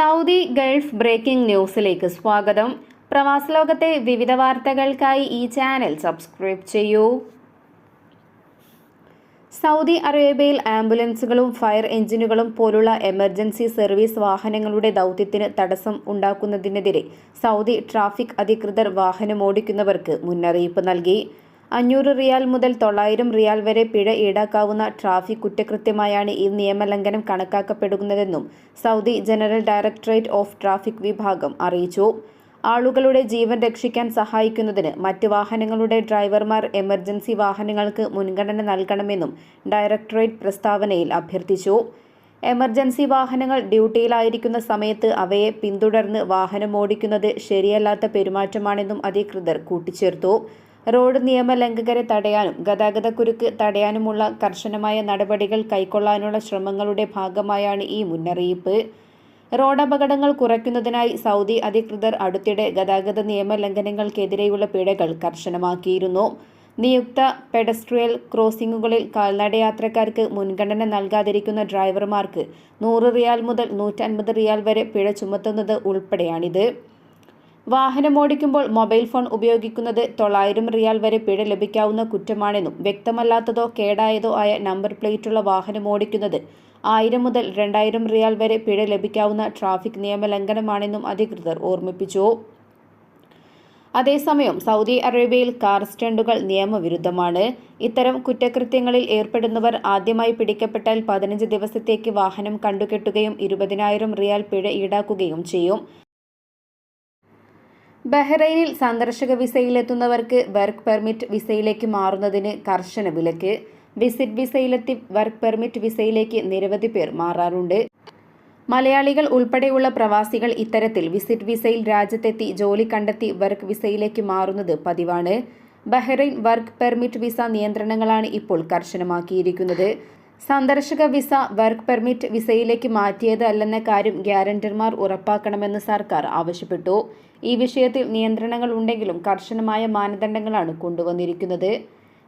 Saudi Gulf breaking ന്യൂസിലേക്ക് സ്വാഗതം. പ്രവാസ ലോകത്തെ വിവിധ വാർത്തകൾക്കായി ഈ ചാനൽ സബ്സ്ക്രൈബ് ചെയ്യൂ. സൗദി അറേബ്യയിൽ ആംബുലൻസുകളും ഫയർ എഞ്ചിനുകളും പോലുള്ള എമർജൻസി സർവീസ് വാഹനങ്ങളുടെ ദൗത്യത്തിന് തടസ്സം ഉണ്ടാക്കുന്നതിനെതിരെ സൗദി ട്രാഫിക് അധികൃതർ വാഹനമോടിക്കുന്നവർക്ക് മുന്നറിയിപ്പ് നൽകി. അഞ്ഞൂറ് റിയാൽ മുതൽ തൊള്ളായിരം റിയാൽ വരെ പിഴ ഈടാക്കാവുന്ന ട്രാഫിക് കുറ്റകൃത്യമായാണ് ഈ നിയമലംഘനം കണക്കാക്കപ്പെടുന്നതെന്നും Saudi general directorate of traffic വിഭാഗം അറിയിച്ചു. ആളുകളുടെ ജീവൻ രക്ഷിക്കാൻ സഹായിക്കുന്നതിന് മറ്റ് വാഹനങ്ങളുടെ ഡ്രൈവർമാർ എമർജൻസി വാഹനങ്ങൾക്ക് മുൻഗണന നൽകണമെന്നും ഡയറക്ടറേറ്റ് പ്രസ്താവനയിൽ അഭ്യർത്ഥിച്ചു. എമർജൻസി വാഹനങ്ങൾ ഡ്യൂട്ടിയിലായിരിക്കുന്ന സമയത്ത് അവയെ പിന്തുടർന്ന് വാഹനം ഓടിക്കുന്നത് ശരിയല്ലാത്ത പെരുമാറ്റമാണെന്നും അധികൃതർ കൂട്ടിച്ചേർത്തു. റോഡ് നിയമലംഘകരെ തടയാനും ഗതാഗതക്കുരുക്ക് തടയാനുമുള്ള കർശനമായ നടപടികൾ കൈക്കൊള്ളാനുള്ള ശ്രമങ്ങളുടെ ഭാഗമായാണ് ഈ മുന്നറിയിപ്പ്. റോഡപകടങ്ങൾ കുറയ്ക്കുന്നതിനായി സൗദി അധികൃതർ അടുത്തിടെ ഗതാഗത നിയമലംഘനങ്ങൾക്കെതിരെയുള്ള പിഴകൾ കർശനമാക്കിയിരുന്നു. നിയുക്ത പെഡസ്ട്രിയൽ ക്രോസിംഗുകളിൽ കാൽനടയാത്രക്കാർക്ക് മുൻഗണന നൽകാതിരിക്കുന്ന ഡ്രൈവർമാർക്ക് നൂറ് റിയാൽ മുതൽ നൂറ്റൻപത് റിയാൽ വരെ പിഴ ചുമത്തുന്നത് ഉൾപ്പെടെയാണിത്. വാഹനമോടിക്കുമ്പോൾ മൊബൈൽ ഫോൺ ഉപയോഗിക്കുന്നത് തൊള്ളായിരം റിയാൽ വരെ പിഴ ലഭിക്കാവുന്ന കുറ്റമാണെന്നും വ്യക്തമല്ലാത്തതോ കേടായതോ ആയ നമ്പർ പ്ലേറ്റുള്ള വാഹനമോടിക്കുന്നത് ആയിരം മുതൽ രണ്ടായിരം റിയാൽ വരെ പിഴ ലഭിക്കാവുന്ന ട്രാഫിക് നിയമലംഘനമാണെന്നും അധികൃതർ ഓർമ്മിപ്പിച്ചു. അതേസമയം സൗദി അറേബ്യയിൽ കാർ സ്റ്റണ്ടുകൾ നിയമവിരുദ്ധമാണ്. ഇത്തരം കുറ്റകൃത്യങ്ങളിൽ ഏർപ്പെടുന്നവർ ആദ്യമായി പിടിക്കപ്പെട്ടാൽ പതിനഞ്ച് ദിവസത്തേക്ക് വാഹനം കണ്ടുകെട്ടുകയും ഇരുപതിനായിരം റിയാൽ പിഴ ഈടാക്കുകയും ചെയ്യും. ബഹ്റൈനിൽ സന്ദർശക വിസയിലെത്തുന്നവർക്ക് വർക്ക് പെർമിറ്റ് വിസയിലേക്ക് മാറുന്നതിന് കർശന വിലക്ക്. വിസിറ്റ് വിസയിലെത്തി വർക്ക് പെർമിറ്റ് വിസയിലേക്ക് നിരവധി പേർ മാറാറുണ്ട്. മലയാളികൾ ഉൾപ്പെടെയുള്ള പ്രവാസികൾ ഇത്തരത്തിൽ വിസിറ്റ് വിസയിൽ രാജ്യത്തെത്തി ജോലി കണ്ടെത്തി വർക്ക് വിസയിലേക്ക് മാറുന്നത് പതിവാണ്. ബഹ്റൈൻ വർക്ക് പെർമിറ്റ് വിസ നിയന്ത്രണങ്ങളാണ് ഇപ്പോൾ കർശനമാക്കിയിരിക്കുന്നത്. സന്ദർശക വിസ വർക്ക് പെർമിറ്റ് വിസയിലേക്ക് മാറ്റിയത് അല്ലെന്ന കാര്യം ഗ്യാരണ്ടർമാർ ഉറപ്പാക്കണമെന്ന് സർക്കാർ ആവശ്യപ്പെട്ടു. ഈ വിഷയത്തിൽ നിയന്ത്രണങ്ങൾ ഉണ്ടെങ്കിലും കർശനമായ മാനദണ്ഡങ്ങളാണ് കൊണ്ടുവന്നിരിക്കുന്നത്.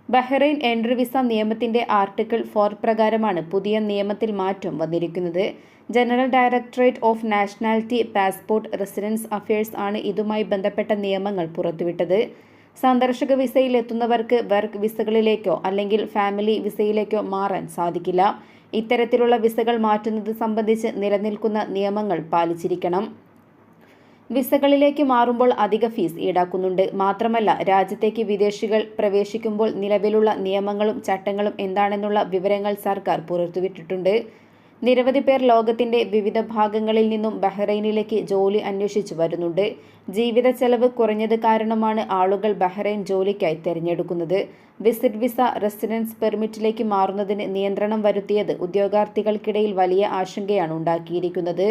ബഹ്റൈൻ എൻട്രി വിസ നിയമത്തിന്റെ ആർട്ടിക്കിൾ ഫോർ പ്രകാരമാണ് പുതിയ നിയമത്തിൽ മാറ്റം വന്നിരിക്കുന്നത്. General directorate of nationality passport residence affairs ആണ് ഇതുമായി ബന്ധപ്പെട്ട നിയമങ്ങൾ പുറത്തുവിട്ടത്. സന്ദർശക വിസയിൽ എത്തുന്നവർക്ക് വർക്ക് വിസകളിലേക്കോ അല്ലെങ്കിൽ ഫാമിലി വിസയിലേക്കോ മാറാൻ സാധിക്കില്ല. ഇത്തരത്തിലുള്ള വിസകൾ മാറ്റുന്നത് സംബന്ധിച്ച് നിലനിൽക്കുന്ന നിയമങ്ങൾ പാലിച്ചിരിക്കണം. വിസകളിലേക്ക് മാറുമ്പോൾ അധിക ഫീസ് ഈടാക്കുന്നുണ്ട്. മാത്രമല്ല രാജ്യത്തേക്ക് വിദേശികൾ പ്രവേശിക്കുമ്പോൾ നിലവിലുള്ള നിയമങ്ങളും ചട്ടങ്ങളും എന്താണെന്നുള്ള വിവരങ്ങൾ സർക്കാർ പുറത്തുവിട്ടിട്ടുണ്ട്. നിരവധി പേർ ലോകത്തിന്റെ വിവിധ ഭാഗങ്ങളിൽ നിന്നും ബഹ്റൈനിലേക്ക് ജോലി അന്വേഷിച്ചു വരുന്നുണ്ട്. ജീവിത ചെലവ് കുറഞ്ഞത് കാരണമാണ് ആളുകൾ ബഹ്റൈൻ ജോലിക്കായി തിരഞ്ഞെടുക്കുന്നത്. വിസിറ്റ് വിസ റെസിഡൻസ് പെർമിറ്റിലേക്ക് മാറുന്നതിന് നിയന്ത്രണം വരുത്തിയത് ഉദ്യോഗാർത്ഥികൾക്കിടയിൽ വലിയ ആശങ്കയാണ് ഉണ്ടാക്കിയിരിക്കുന്നത്.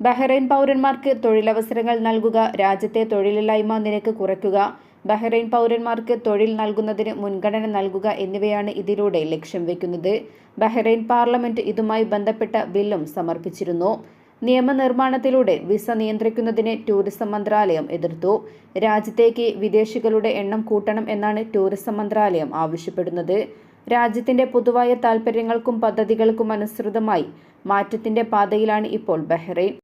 ബഹ്റൈൻ പൗരന്മാർക്ക് തൊഴിലവസരങ്ങൾ നൽകുക രാജ്യത്തെ തൊഴിലില്ലായ്മ നിരക്ക് കുറയ്ക്കുക ബഹ്റൈൻ പൗരന്മാർക്ക് തൊഴിൽ നൽകുന്നതിന് മുൻഗണന നൽകുക എന്നിവയാണ് ഇതിലൂടെ ലക്ഷ്യം വെക്കുന്നത്. ബഹ്റൈൻ പാർലമെന്റ് ഇതുമായി ബന്ധപ്പെട്ട ബില്ലും സമർപ്പിച്ചിരുന്നു. നിയമനിർമ്മാണത്തിലൂടെ വിസ നിയന്ത്രിക്കുന്നതിനെ ടൂറിസം മന്ത്രാലയം എതിർത്തു. രാജ്യത്തേക്ക് വിദേശികളുടെ എണ്ണം കൂട്ടണം എന്നാണ് ടൂറിസം മന്ത്രാലയം ആവശ്യപ്പെടുന്നത്. രാജ്യത്തിന്റെ പൊതുവായ താൽപര്യങ്ങൾക്കും പദ്ധതികൾക്കും അനുസൃതമായി മാറ്റത്തിന്റെ പാതയിലാണ് ഇപ്പോൾ ബഹ്റൈൻ.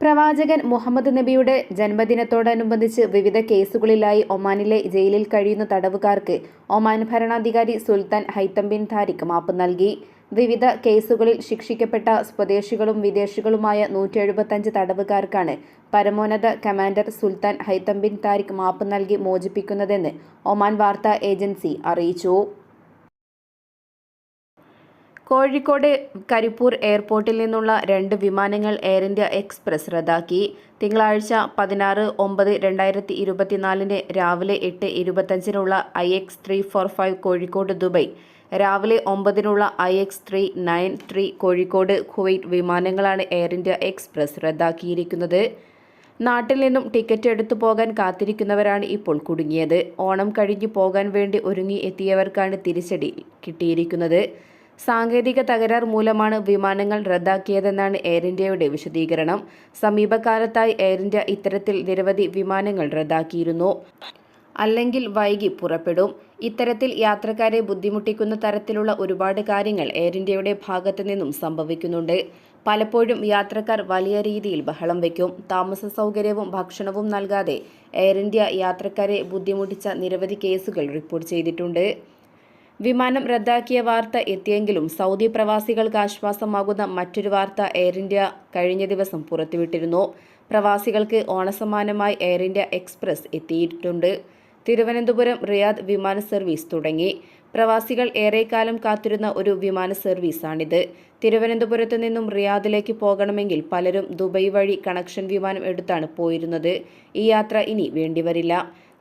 പ്രവാചകൻ മുഹമ്മദ് നബിയുടെ ജന്മദിനത്തോടനുബന്ധിച്ച് വിവിധ കേസുകളിലായി ഒമാനിലെ ജയിലിൽ കഴിയുന്ന തടവുകാർക്ക് ഒമാൻ ഭരണാധികാരി സുൽത്താൻ ഹൈത്തം ബിൻ താരിഖ് മാപ്പ് നൽകി. വിവിധ കേസുകളിൽ ശിക്ഷിക്കപ്പെട്ട സ്വദേശികളും വിദേശികളുമായ നൂറ്റി എഴുപത്തഞ്ച് തടവുകാർക്കാണ് പരമോന്നത commander sultan Haitham bin Tariq മാപ്പ് നൽകി മോചിപ്പിക്കുന്നതെന്ന് ഒമാൻ വാർത്താ ഏജൻസി അറിയിച്ചു. കോഴിക്കോട് കരിപ്പൂർ എയർപോർട്ടിൽ നിന്നുള്ള രണ്ട് വിമാനങ്ങൾ എയർ ഇന്ത്യ എക്സ്പ്രസ് റദ്ദാക്കി. തിങ്കളാഴ്ച പതിനാറ് ഒമ്പത് രണ്ടായിരത്തി ഇരുപത്തിനാലിന് രാവിലെ എട്ട് ഇരുപത്തഞ്ചിനുള്ള I X three four five Kozhikode Dubai. രാവിലെ ഒമ്പതിനുള്ള I X three nine three Kozhikode Kuwait വിമാനങ്ങളാണ് എയർ ഇന്ത്യ എക്സ്പ്രസ് റദ്ദാക്കിയിരിക്കുന്നത്. നാട്ടിൽ നിന്നും ടിക്കറ്റ് എടുത്തു പോകാൻ കാത്തിരിക്കുന്നവരാണ് ഇപ്പോൾ കുടുങ്ങിയത്. ഓണം കഴിഞ്ഞ് പോകാൻ വേണ്ടി ഒരുങ്ങി എത്തിയവർക്കാണ് തിരിച്ചടി കിട്ടിയിരിക്കുന്നത്. സാങ്കേതിക തകരാർ മൂലമാണ് വിമാനങ്ങൾ റദ്ദാക്കിയതെന്നാണ് എയർ ഇന്ത്യയുടെ വിശദീകരണം. സമീപകാലത്തായി എയർ ഇന്ത്യ ഇത്തരത്തിൽ നിരവധി വിമാനങ്ങൾ റദ്ദാക്കിയിരുന്നു. അല്ലെങ്കിൽ വൈകി പുറപ്പെടും. ഇത്തരത്തിൽ യാത്രക്കാരെ ബുദ്ധിമുട്ടിക്കുന്ന തരത്തിലുള്ള ഒരുപാട് കാര്യങ്ങൾ എയർ ഇന്ത്യയുടെ ഭാഗത്തു നിന്നും സംഭവിക്കുന്നുണ്ട്. പലപ്പോഴും യാത്രക്കാർ വലിയ രീതിയിൽ ബഹളം വയ്ക്കും താമസ സൗകര്യവും ഭക്ഷണവും നൽകാതെ എയർ ഇന്ത്യ യാത്രക്കാരെ ബുദ്ധിമുട്ടിച്ച നിരവധി കേസുകൾ റിപ്പോർട്ട് ചെയ്തിട്ടുണ്ട്. വിമാനം റദ്ദാക്കിയ വാർത്ത എത്തിയെങ്കിലും സൗദി പ്രവാസികൾക്ക് ആശ്വാസമാകുന്ന മറ്റൊരു വാർത്ത എയർ ഇന്ത്യ കഴിഞ്ഞ ദിവസം പുറത്തുവിട്ടിരുന്നു. പ്രവാസികൾക്ക് ഓണസമാനമായി എയർ ഇന്ത്യ എക്സ്പ്രസ് എത്തിയിട്ടുണ്ട്. തിരുവനന്തപുരം റിയാദ് വിമാന സർവീസ് തുടങ്ങി. പ്രവാസികൾ ഏറെക്കാലം കാത്തിരുന്ന ഒരു വിമാന സർവീസാണിത്. തിരുവനന്തപുരത്ത് നിന്നും റിയാദിലേക്ക് പോകണമെങ്കിൽ പലരും ദുബൈ വഴി കണക്ഷൻ വിമാനം എടുത്താണ് പോയിരുന്നത്. ഈ യാത്ര ഇനി വേണ്ടിവരില്ല.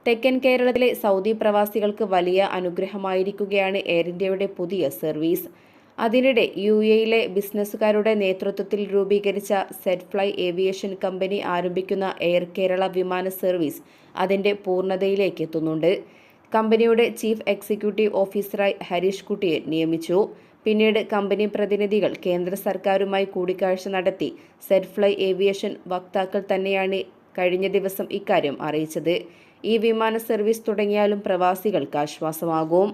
തെക്കൻ കേരളത്തിലെ സൗദി പ്രവാസികൾക്ക് വലിയ അനുഗ്രഹമായിരിക്കുകയാണ് എയർ ഇന്ത്യയുടെ പുതിയ സർവീസ്. അതിനിടെ യു എയിലെ ബിസിനസ്സുകാരുടെ നേതൃത്വത്തിൽ രൂപീകരിച്ച സെറ്റ് ഫ്ലൈ ഏവിയേഷൻ കമ്പനി ആരംഭിക്കുന്ന എയർ കേരള വിമാന സർവീസ് അതിന്റെ പൂർണതയിലേക്ക് എത്തുന്നുണ്ട്. കമ്പനിയുടെ ചീഫ് എക്സിക്യൂട്ടീവ് ഓഫീസറായി ഹരീഷ് കുട്ടിയെ നിയമിച്ചു. പിന്നീട് കമ്പനി പ്രതിനിധികൾ കേന്ദ്ര സർക്കാരുമായി കൂടിക്കാഴ്ച നടത്തി സെറ്റ് ഫ്ലൈ ഏവിയേഷൻ വക്താക്കൾ തന്നെയാണ് കഴിഞ്ഞ ദിവസം ഇക്കാര്യം അറിയിച്ചത്. ഈ വിമാന സർവീസ് തുടങ്ങിയാലും പ്രവാസികൾക്ക് ആശ്വാസമാകും.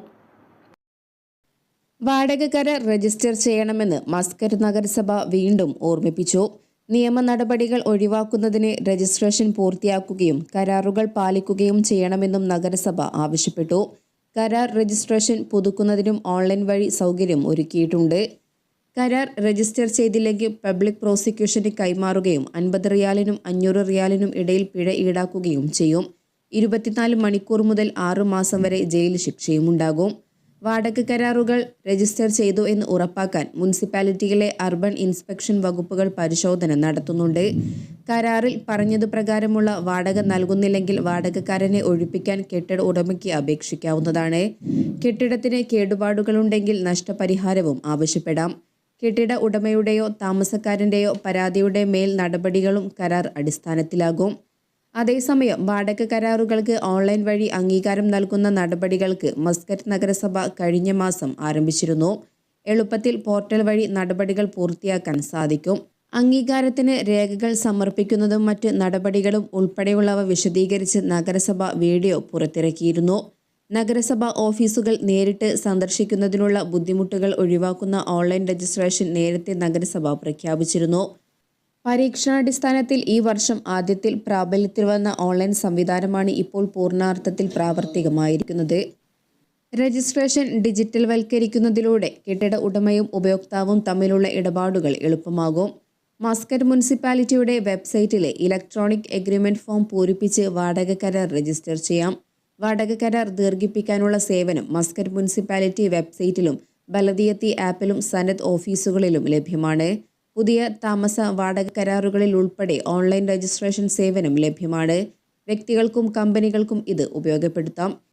വാടകക്കര രജിസ്റ്റർ ചെയ്യണമെന്ന് മസ്കർ നഗരസഭ വീണ്ടും ഓർമ്മിപ്പിച്ചു. നിയമ നടപടികൾ ഒഴിവാക്കുന്നതിന് രജിസ്ട്രേഷൻ പൂർത്തിയാക്കുകയും കരാറുകൾ പാലിക്കുകയും ചെയ്യണമെന്നും നഗരസഭ ആവശ്യപ്പെട്ടു. കരാർ രജിസ്ട്രേഷൻ പുതുക്കുന്നതിനും ഓൺലൈൻ വഴി സൗകര്യം ഒരുക്കിയിട്ടുണ്ട്. കരാർ രജിസ്റ്റർ ചെയ്തില്ലെങ്കിൽ പബ്ലിക് പ്രോസിക്യൂഷന് കൈമാറുകയും അൻപത് റിയാലിനും അഞ്ഞൂറ് റിയാലിനും ഇടയിൽ പിഴ ഈടാക്കുകയും ചെയ്യും. ഇരുപത്തിനാല് മണിക്കൂർ മുതൽ ആറു മാസം വരെ ജയിൽ ശിക്ഷയും ഉണ്ടാകും വാടക കരാറുകൾ രജിസ്റ്റർ ചെയ്തു എന്ന് ഉറപ്പാക്കാൻ മുനിസിപ്പാലിറ്റിയിലെ അർബൻ ഇൻസ്പെക്ഷൻ വകുപ്പുകൾ പരിശോധന നടത്തുന്നുണ്ട്. കരാറിൽ പറഞ്ഞതു പ്രകാരമുള്ള വാടക നൽകുന്നില്ലെങ്കിൽ വാടകക്കാരനെ ഒഴിപ്പിക്കാൻ കെട്ടിട ഉടമയ്ക്ക് അപേക്ഷിക്കാവുന്നതാണ്. കെട്ടിടത്തിന് കേടുപാടുകളുണ്ടെങ്കിൽ നഷ്ടപരിഹാരവും ആവശ്യപ്പെടാം. കെട്ടിട ഉടമയുടെയോ താമസക്കാരന്റെയോ പരാതിയുടെ മേൽ നടപടികളും കരാർ അടിസ്ഥാനത്തിലാകും. അതേസമയം വാടക കരാറുകൾക്ക് ഓൺലൈൻ വഴി അംഗീകാരം നൽകുന്ന നടപടികൾക്ക് മസ്കറ്റ് നഗരസഭ കഴിഞ്ഞ മാസം ആരംഭിച്ചിരുന്നു. എളുപ്പത്തിൽ പോർട്ടൽ വഴി നടപടികൾ പൂർത്തിയാക്കാൻ സാധിക്കും. അംഗീകാരത്തിന് രേഖകൾ സമർപ്പിക്കുന്നതും മറ്റ് നടപടികളും ഉൾപ്പെടെയുള്ളവ വിശദീകരിച്ച് നഗരസഭ വീഡിയോ പുറത്തിറക്കിയിരുന്നു. നഗരസഭ ഓഫീസുകൾ നേരിട്ട് സന്ദർശിക്കുന്നതിനുള്ള ബുദ്ധിമുട്ടുകൾ ഒഴിവാക്കുന്ന ഓൺലൈൻ രജിസ്ട്രേഷൻ നേരത്തെ നഗരസഭ പ്രഖ്യാപിച്ചിരുന്നു. പരീക്ഷണാടിസ്ഥാനത്തിൽ ഈ വർഷം ആദ്യത്തിൽ പ്രാബല്യത്തിൽ വന്ന ഓൺലൈൻ സംവിധാനമാണ് ഇപ്പോൾ പൂർണാർത്ഥത്തിൽ പ്രാവർത്തികമായിരിക്കുന്നത്. രജിസ്ട്രേഷൻ ഡിജിറ്റൽ വൽക്കരിക്കുന്നതിലൂടെ കെട്ടിട ഉടമയും ഉപയോക്താവും തമ്മിലുള്ള ഇടപാടുകൾ എളുപ്പമാകും. മസ്കറ്റ് മുനിസിപ്പാലിറ്റിയുടെ വെബ്സൈറ്റിലെ ഇലക്ട്രോണിക് എഗ്രിമെന്റ് ഫോം പൂരിപ്പിച്ച് വാടക കരാർ രജിസ്റ്റർ ചെയ്യാം. വാടക കരാർ ദീർഘിപ്പിക്കാനുള്ള സേവനം മസ്കറ്റ് മുനിസിപ്പാലിറ്റി വെബ്സൈറ്റിലും ബലദിയത്തി ആപ്പിലും സനത് ഓഫീസുകളിലും ലഭ്യമാണ്. പുതിയ താമസ വാടക കരാറുകളിൽ ഉൾപ്പെടെ ഓൺലൈൻ രജിസ്ട്രേഷൻ സേവനം ലഭ്യമാണ്. വ്യക്തികൾക്കും കമ്പനികൾക്കും ഇത് ഉപയോഗപ്പെടുത്താം.